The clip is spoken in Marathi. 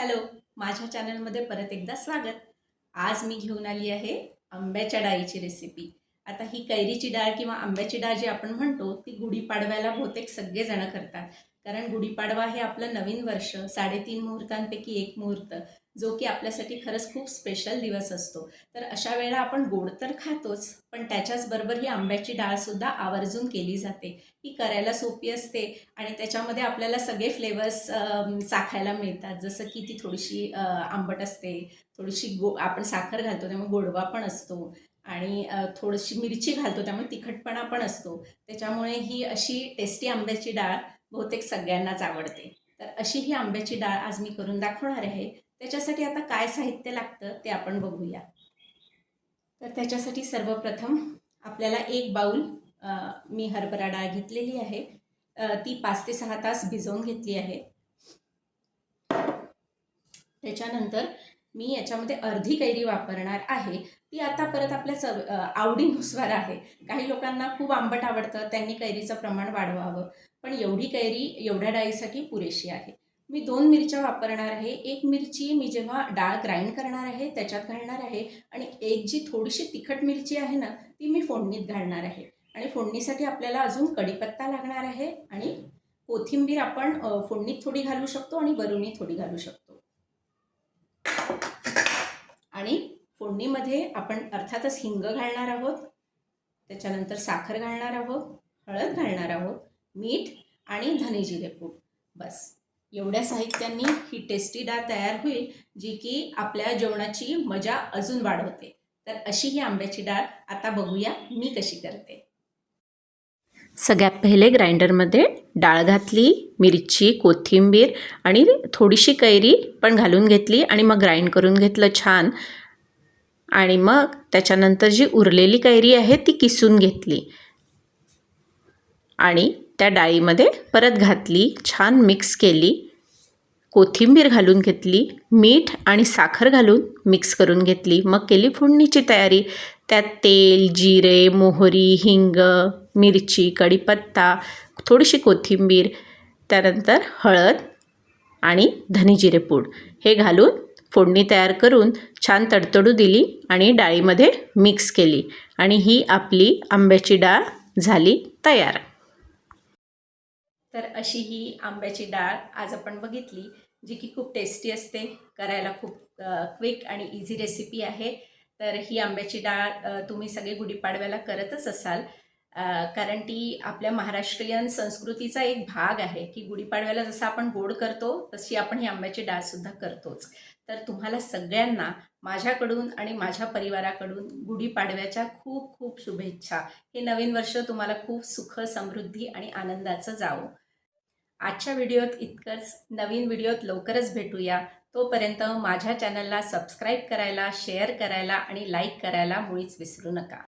हॅलो माझ्या चॅनलमध्ये परत एकदा स्वागत. आज मी घेऊन आली आहे आंब्याच्या डाळीची रेसिपी आता ही कैरीची डाळ किंवा आंब्याची डाळ जी आपण म्हणतो ती गुढीपाडव्याला बहुतेक सगळेजणं करतात. कारण गुढीपाडवा हे आपलं नवीन वर्ष साडेतीन मुहूर्तांपैकी एक मुहूर्त. जो की आपल्यासाठी खरंच खूप स्पेशल दिवस असतो. तर अशा वेळेला आपण गोड तर खातोच पण त्याच्याचबरोबर ही आंब्याची डाळसुद्धा आवर्जून केली जाते. ही करायला सोपी असते आणि त्याच्यामध्ये आपल्याला सगळे फ्लेवर्स चाखायला मिळतात. जसं की ती थोडीशी आंबट असते थोडीशी गो आपण साखर घालतो त्यामुळे गोडवा पण असतो आणि थोडीशी मिरची घालतो त्यामुळे तिखटपणा पण असतो. त्याच्यामुळे ही अशी टेस्टी आंब्याची डाळ बहुतेक सगळ्यांनाच आवडते. तर अशी ही आंब्याची डाळ आज मी करून दाखवणार आहे. त्याच्यासाठी आता काय साहित्य लागतं ते आपण बघूया. तर त्याच्यासाठी सर्वप्रथम आपल्याला एक बाऊल मी हरभरा डाळ घेतलेली आहे. ती पाच ते सहा तास भिजवून घेतली आहे. त्याच्यानंतर मी याच्यामध्ये अर्धी कैरी वापरणार आहे. ती आता परत आपल्या चव आवडीनुसार आहे. काही लोकांना खूप आंबट आवडतं त्यांनी कैरीचं प्रमाण वाढवावं. पण एवढी कैरी एवढ्या डाळीसाठी पुरेशी आहे. मी दोन मिरच्या वापरणार आहे. एक मिरची मी जेव्हा डाळ ग्राइंड करणार आहे त्याच्यात घालणार आहे आणि एक जी थोडीशी तिखट मिरची आहे ना ती मी फोडणीत घालणार आहे. आणि फोडणीसाठी आपल्याला अजून कढीपत्ता लागणार आहे आणि कोथिंबीर आपण फोडणीत थोडी घालू शकतो आणि वरुणी थोडी घालू शकतो. आणि फोडणीमध्ये आपण अर्थातच हिंग घालणार आहोत. त्याच्यानंतर साखर घालणार आहोत हळद घालणार आहोत मीठ आणि धने जिरे पूड. बस. एवढ्या साहित्यांनी ही टेस्टी डाळ तयार होईल जी की आपल्या जेवणाची मजा अजून वाढवते. तर अशी ही आंब्याची डाळ आता बघूया मी कशी करते. सगळ्यात पहिले ग्राइंडरमध्ये डाळ घातली मिरची कोथिंबीर आणि थोडीशी कैरी पण घालून घेतली आणि मग ग्राइंड करून घेतलं छान. आणि मग त्याच्यानंतर जी उरलेली कैरी आहे ती किसून घेतली. आणि त्या डाळीमध्ये परत घातली छान मिक्स केली कोथिंबीर घालून घेतली मीठ आणि साखर घालून मिक्स करून घेतली. मग केली फोडणीची तयारी. त्यात तेल जिरे मोहरी हिंग मिरची कढीपत्ता थोडीशी कोथिंबीर त्यानंतर हळद आणि धने जिरे पूड. हे घालून फोडणी तयार करून छान तडतडू दिली आणि डाळीमध्ये मिक्स केली. आणि ही आपली आंब्याची डाळ झाली तयार. तर अशी ही आंब्याची डाळ आज आपण बघितली जी की खूप टेस्टी असते करायला खूप क्विक आणि इझी रेसिपी आहे. तर ही आंब्याची डाळ तुम्ही सगळे गुढीपाडव्याला करतच असाल. कारण ती आपल्या महाराष्ट्रीयन संस्कृतीचा एक भाग आहे की गुढीपाडव्याला जसं आपण गोड करतो तशी आपण ही आंब्याची डाळसुद्धा करतोच. तर तुम्हाला सगळ्यांना माझ्याकडून आणि माझ्या परिवाराकडून गुढीपाडव्याच्या खूप खूप शुभेच्छा. हे नवीन वर्ष तुम्हाला खूप सुख समृद्धी आणि आनंदाचं जावं. आजच्या व्हिडिओत इतकंच. नवीन व्हिडिओत लवकरच भेटूया. तोपर्यंत माझ्या चॅनलला सबस्क्राईब करायला शेअर करायला आणि लाईक करायला मुळीच विसरू नका.